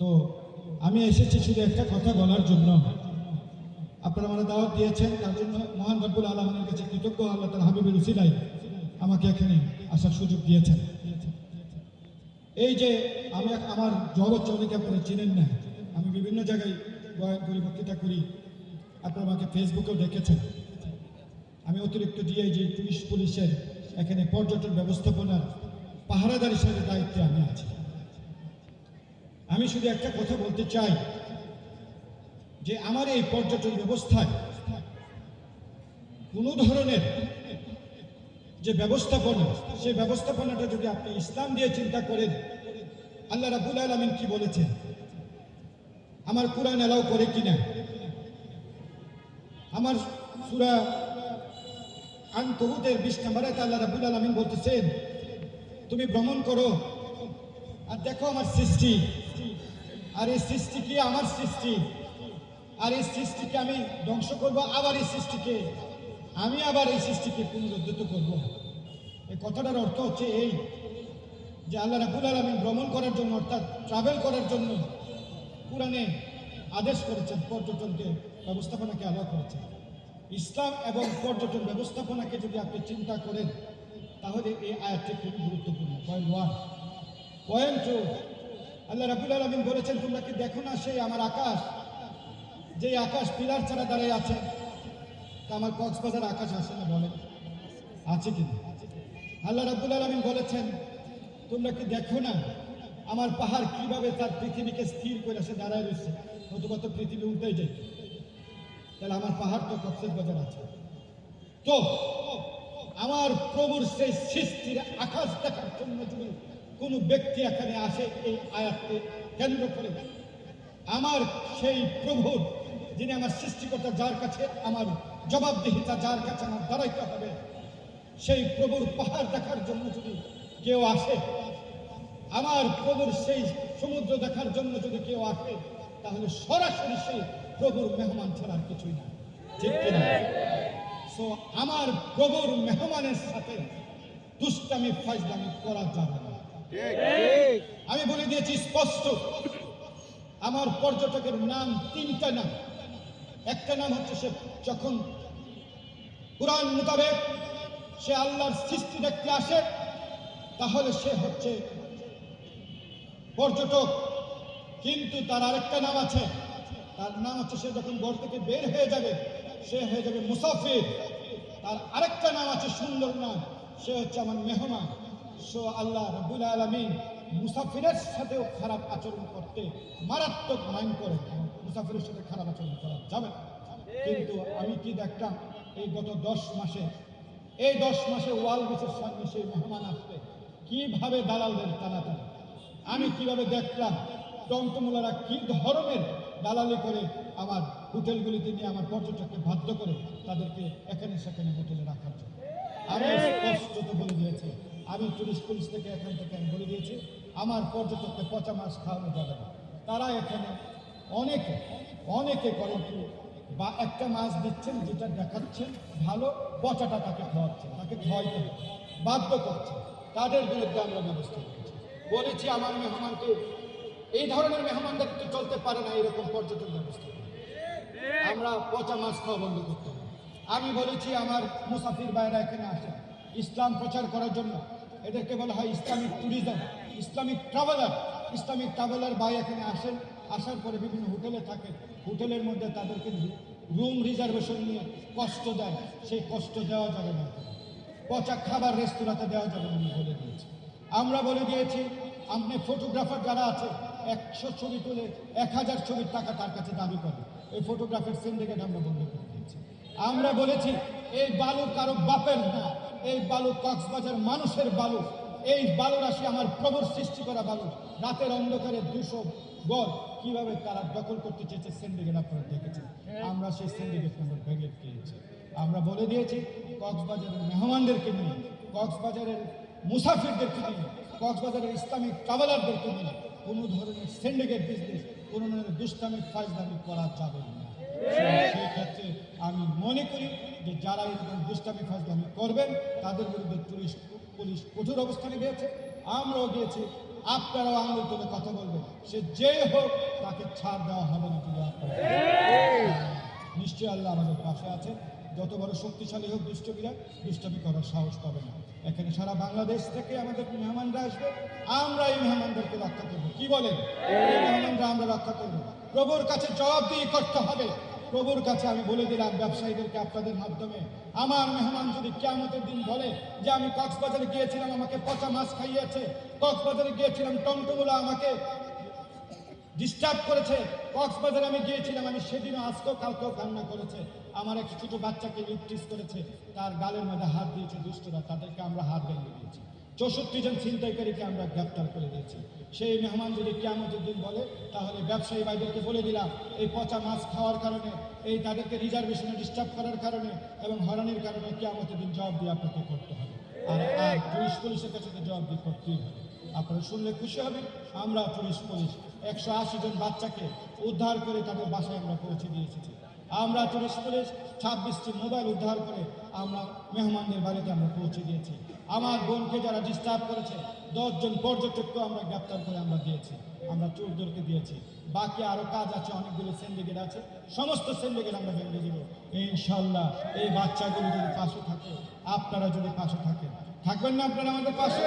তো আমি এসেছি শুধু একটা কথা বলার জন্য। আপনারা আমার দাওয়াত দিয়েছেন, তার জন্য মহান রব্বুল আলমের কাছে কৃতজ্ঞ, আল্লাহ তালা হাবিবুল উসিলাই আমাকে এখানে আসার সুযোগ দিয়েছেন। এই যে আমি আমার জগৎ অনেকে আপনারা চিনেন না, আমি বিভিন্ন জায়গায় বয়ান করি, বক্তৃতা করি। আপনারা আমাকে ফেসবুকেও দেখেছেন। আমি অতিরিক্ত ডিআইজি পুলিশ পুলিশের এখানে পর্যটন ব্যবস্থাপনার পাহারাদার হিসেবে দায়িত্বে আমি আছি। আমি শুধু একটা কথা বলতে চাই, যে আমার এই পর্যটন ব্যবস্থায় কোনো ধরনের যে ব্যবস্থাপনা, সেই ব্যবস্থাপনাটা যদি আপনি ইসলাম দিয়ে চিন্তা করেন, আল্লাহ রাবুল আলমিন কি বলেছেন? আমার কোরআন এলাও করে কিনা? আমার সুরা আন কবুতের বিশ নম্বরে আল্লাহ রাবুল আলমিন বলতেছেন, তুমি ভ্রমণ করো আর দেখো আমার সৃষ্টি। আর এই সৃষ্টি কি আমার সৃষ্টি। আর এই সৃষ্টিকে আমি ধ্বংস করব, আবার এই সৃষ্টিকে। আমি আবার এই সৃষ্টিকে পুনরুদ্ধিত করব। এই কথাটার অর্থ হচ্ছে এই, যে আল্লাহ রাবুল আলমিন ভ্রমণ করার জন্য, অর্থাৎ ট্রাভেল করার জন্য কোরআনে আদেশ করেছেন, পর্যটনকে ব্যবস্থাপনাকে আলাদা করেছেন। ইসলাম এবং পর্যটন ব্যবস্থাপনাকে যদি আপনি চিন্তা করেন, তাহলে এই আয়াতটি খুবই গুরুত্বপূর্ণ। পয়েন্ট ওয়ান পয়েন্ট টু আল্লাহ রাবুল আলমিন বলেছেন, তোমরা কি দেখো না সেই আমার আকাশ? যে আকাশ পিলার ছাড়া দাঁড়িয়ে আছে। তা আমার কক্সবাজার আকাশ আছে না বলেন আছে কি? আল্লাহ রাবুল আলমিন বলেছেন, তোমরা কি দেখো না আমার পাহাড় কীভাবে তার পৃথিবীকে স্থির করে সে দাঁড়ায় রয়েছে? নতুবা তো পৃথিবী উল্টে যেত তাহলে আমার পাহাড় তো কক্সবাজার আছে। তো, আমার প্রভুর সেই সৃষ্টির আকাশ দেখার জন্য যদি কোনো ব্যক্তি এখানে আসে এই আয়াতকে কেন্দ্র করে। আমার সেই প্রভুর যিনি আমার সৃষ্টিকর্তা, যার কাছে আমার জবাবদিহিতা, যার কাছে আমার দাঁড়াইতে হবে, সেই প্রভুর পাহাড় দেখার জন্য যদি কেউ আসে, আমার প্রভুর সেই সমুদ্র দেখার জন্য যদি কেউ আসে, তাহলে সরাসরি সেই প্রভুর মেহমান ছাড়া আর কিছুই না। ঠিক সো আমার প্রভুর মেহমানের সাথে দুষ্টামি ফাইজলামি করা যাবে না। আমি বলে দিয়েছি স্পষ্ট। আমার পর্যটকের নাম তিনটা নাম। একটা নাম হচ্ছে সে যখন কোরআন মোতাবেক সে আল্লাহর সৃষ্টি দেখতে আসে, তাহলে সে হচ্ছে পর্যটক। কিন্তু তার আরেকটা নাম আছে। তার নাম হচ্ছে সে যখন ঘর থেকে বের হয়ে যাবে, সে হয়ে যাবে মুসাফির। তার আরেকটা নাম আছে সুন্দর নাম। সে হচ্ছে আমার মেহমান। সো আল্লাহ রবুল আলমিন মুসাফিরের সাথেও খারাপ আচরণ করতে মারাত্মক মাইন্ড করে মুসাফিরের সাথে খারাপ আচরণ করা যাবে কিন্তু আমি কি দেখতাম, এই গত দশ মাসে, এই দশ মাসে ওয়াল বিচের সামনে সেই মেহমান আসবে, কীভাবে দালালদের টানাটানি? আমি কীভাবে দেখলাম, টমটমুলারা কি ধরনের দালালি করে আমার হোটেলগুলিতে নিয়ে আমার পর্যটককে বাধ্য করে তাদেরকে এখানে সেখানে হোটেলে রাখার জন্য। আমি স্পষ্টত বলে দিয়েছি আমি টুরিস্ট পুলিশ থেকে এখান থেকে আমি বলে দিয়েছি, আমার পর্যটককে পচা মাছ খাওয়ানো যাবে না। তারা এখানে অনেকে অনেকে করেন কি, বা একটা মাছ দিচ্ছেন যেটা দেখাচ্ছেন ভালো, পচাটা তাকে খাওয়াচ্ছেন, তাকে খাওয়াইতে বাধ্য করছেন। তাদের বিরুদ্ধে আমরা ব্যবস্থা করেছি বলেছি, আমার মেহমানকে এই ধরনের মেহমানদের তো চলতে পারে না, এরকম পর্যটন ব্যবস্থা আমরা পচা মাছ খাওয়া বন্ধ করতে আমি বলেছি, আমার মুসাফির বাইরা এখানে আসে ইসলাম প্রচার করার জন্য এদেরকে বলা হয় Islamic tourism Islamic traveller Islamic traveller ভাই এখানে আসেন, আসার পরে বিভিন্ন হোটেলে থাকেন। হোটেলের মধ্যে তাদেরকে রুম রিজার্ভেশন নিয়ে কষ্ট দেয়। সেই কষ্ট দেওয়া যাবে না। পচা খাবার রেস্তোরাঁতে দেওয়া যাবে না বলে দিয়েছি। আমরা বলে দিয়েছি, আপনি ফটোগ্রাফার যারা আছে, একশো ছবি তুলে এক হাজার ছবির টাকা তার কাছে দাবি করে এই ফটোগ্রাফার সিন্ডিকেট আমরা বন্ধ করে দিয়েছি। আমরা বলেছি, এই বালু কারও বাপের না। এই বালু কক্সবাজার মানুষের বালু। এই বালু রাশি আমার প্রবর সৃষ্টি করা বালু। রাতের অন্ধকারে দুশো গড় কীভাবে তারা দখল করতে চেয়েছে সিন্ডিকেট আপনারা দেখেছেন। আমরা সেই সিন্ডিকেট আমরা ভেঙে দিয়েছি। আমরা বলে দিয়েছি, কক্সবাজারের মেহমানদেরকে নিয়ে, কক্সবাজারের মুসাফিরদেরকে নিয়ে, কক্সবাজারের ইসলামিক ট্রাভেলারদেরকে নিয়ে কোনো ধরনের সিন্ডিকেট বিজনেস কোনো ধরনের দুষ্টামি ফাজদামি করা যাবে না। সেই ক্ষেত্রে আমি মনে করি যে যারা এরকম দুষ্টামি ফাজদামি করবেন, তাদের বিরুদ্ধে পুলিশ পুলিশ কঠোর অবস্থানে গিয়েছে। আমরাও গিয়েছি, আপনারাও আঙুল তুলে কথা বলবেন। সে যে হোক, তাকে ছাড় দেওয়া হবে না আপনারা নিশ্চয়ই আল্লাহ আমাদের পাশে আছে যত বড় শক্তিশালী হোক দুষ্টবিরা দুষ্টবি করার সাহস পাবে না। এখানে সারা বাংলাদেশ থেকে আমাদের মেহমানরা আসবে। আমরা এই মেহমানদেরকে রক্ষা করব। কি বলেন? মেহমানরা আমরা রক্ষা করব। প্রভুর কাছে জবাবদিহি করতে হবে। প্রভুর কাছে আমি বলে দিলাম, ব্যবসায়ীদেরকে আপনাদের মাধ্যমে। আমার মেহমান যদি কেয়ামতের দিন বলে যে আমি কক্সবাজারে গিয়েছিলাম, আমাকে পচা মাছ খাইয়েছে, কক্সবাজারে গিয়েছিলাম টমটমুলা আমাকে ডিস্টার্ব করেছে, কক্সবাজারে আমি গিয়েছিলাম, আমি সেদিনও আজকেও কালকেও কান্না করেছে। আমার এক ছোট বাচ্চাকে লিপটিস করেছে, তার গালের মধ্যে হাত দিয়েছে দুষ্টরা, তাদেরকে আমরা হাত ভেঙে দিয়েছি। চৌষট্টি জন ছিনতাইকারীকে আমরা গ্রেপ্তার করে দিয়েছি। সেই মেহমান যদি কেমতের দিন বলে, তাহলে ব্যবসায়ী ভাইদেরকে বলে দিলাম, এই পচা মাছ খাওয়ার কারণে, এই তাদেরকে রিজার্ভেশনে ডিস্টার্ব করার কারণে এবং হরানির কারণে কেমতের দিন জবাব দিয়ে আপনাকে করতে হবে। আর আর পুলিশ পুলিশের কাছে তো জবাব দিয়ে করতেই হবে। আপনারা শুনলে খুশি হবেন আমরা পুলিশ পুলিশ। একশো আশি জন বাচ্চাকে উদ্ধার করে তাদের বাসায় আমরা পৌঁছে দিয়ে এসেছি। আমরা পুলিশ পুলিশ ছাব্বিশটি মোবাইল উদ্ধার করে আমরা মেহমানদের বাড়িতে আমরা পৌঁছে দিয়েছি আমার বোনকে যারা ডিস্টার্ব করেছে, দশজন পর্যটককে আমরা গ্রেপ্তার করে আমরা দিয়েছি। আমরা চোরদেরকে দিয়েছি। বাকি আরও কাজ আছে, অনেকগুলো সিন্ডিকেট আছে। সমস্ত সিন্ডিকেট আমরা ভেঙে দিব। ইনশাল্লাহ এই বাচ্চাগুলো যদি পাশে থাকে, আপনারা যদি পাশে থাকেন। থাকবেন না আপনারা আমাদের পাশে?